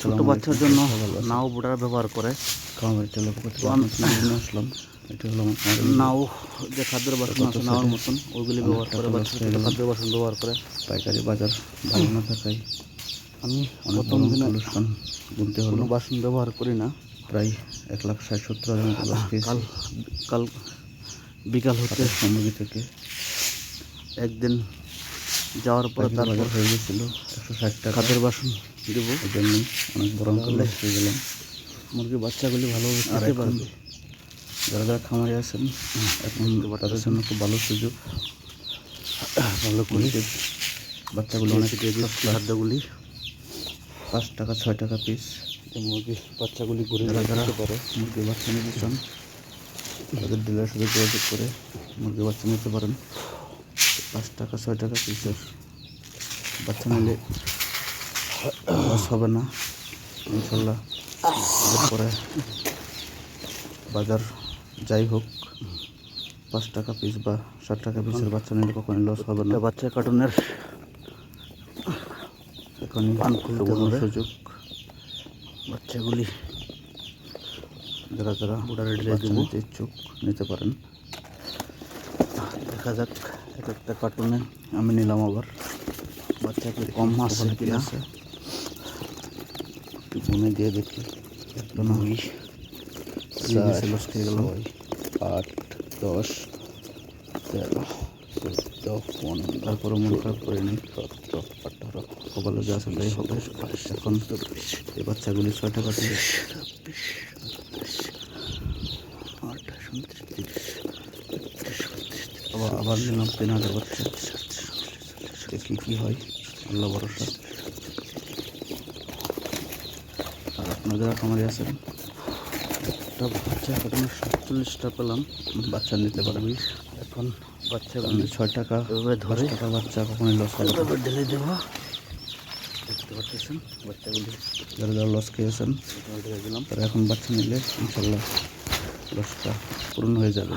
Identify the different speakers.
Speaker 1: ছোট বাচ্চার জন্য নাও বোটার ব্যবহার করে। নাও যে খাদ্যের বাসন আছে নাওয়ার মতন ওইগুলি ব্যবহার করে বাচ্চা ছোট খাদ্যের বাসন ব্যবহার করে।
Speaker 2: পাইকারি বাজার ভালো না থাকায়
Speaker 1: আমি প্রথম দিনে
Speaker 2: অনুষ্ঠান গুনতে হলো।
Speaker 1: বাসন ব্যবহার করি না।
Speaker 2: প্রায় এক লাখ ষাট সত্তর হাজার মতো
Speaker 1: কাল কাল বিকাল হতে
Speaker 2: থেকে।
Speaker 1: একদিন যাওয়ার পরে তারপর
Speaker 2: হয়ে গেছিল একশো ষাট টাকা।
Speaker 1: খাদ্যের বাসন দেবো?
Speaker 2: এই জন্যই অনেক বড় অঙ্কের হয়ে গেলাম।
Speaker 1: মুরগির বাচ্চাগুলি ভালোভাবে খেতে পারবে।
Speaker 2: যারা যারা খামারে আছেন এখন তাদের জন্য খুব ভালো সুযোগ।
Speaker 1: ভালো করে
Speaker 2: বাচ্চাগুলো অনেক
Speaker 1: খাদ্যগুলি।
Speaker 2: পাঁচ টাকা ছয় টাকা পিস
Speaker 1: যে মুরগির বাচ্চাগুলি ঘুরে
Speaker 2: যারা
Speaker 1: পারে।
Speaker 2: মুরগির বাচ্চা নিতে চান তাদের ডিলার সাথে যোগাযোগ করে মুরগির বাচ্চা নিতে পারেন। পাঁচ টাকা ছয় টাকা পিসের বাচ্চা নিলে লস হবে না ইনশাল্লাহ। এরপরে বাজার যাই হোক পাঁচ টাকা পিস বা ষাট টাকা পিসের বাচ্চা নিলে কখনই লস হবে না।
Speaker 1: বাচ্চা কার্টুনের
Speaker 2: এখনই। সুযোগ।
Speaker 1: বাচ্চাগুলি
Speaker 2: যারা যারা
Speaker 1: Order এ
Speaker 2: নিতে ইচ্ছুক নিতে পারেন।
Speaker 1: দেখা যাক এক একটা কার্টুনে
Speaker 2: আমি নিলাম আবার।
Speaker 1: বাচ্চাকে কম আছে
Speaker 2: ওখানে কি আছে একটু গুনে দিয়ে দেখি। একটা না
Speaker 1: দুই
Speaker 2: দিয়ে গেছে লস খেয়ে গেল আট দশ তেরো চোদ্দ পনেরো তারপরে মন খারাপ করে নিই সতেরো আঠারো কপালে যা আছে তাই হবে। এখন এই বাচ্চাগুলি ছয় টাকা দিয়ে
Speaker 1: আঠাশ উনত্রিশ
Speaker 2: আবার আবার নিলাম তিন হাজার বাচ্চা দেখি কী হয়? আল্লাহ ভরসা। আর আপনাদের খামারে আছেন?
Speaker 1: একটা বাচ্চা কার্টুনে সাতচল্লিশটা পেলাম।
Speaker 2: বাচ্চা নিতে পারবি
Speaker 1: এখন
Speaker 2: বাচ্চা ছয় টাকা ধরে টাকার বাচ্চা কখনোই লস হবে
Speaker 1: ঢেলে দেওয়া দেখতে পাচ্ছেন? বাচ্চাগুলি
Speaker 2: যারা যারা লস খেয়েছেন
Speaker 1: ঢেলে দিলাম।
Speaker 2: তারা এখন বাচ্চা নিলে ইনশাল্লাহ লসটা পূরণ হয়ে যাবে।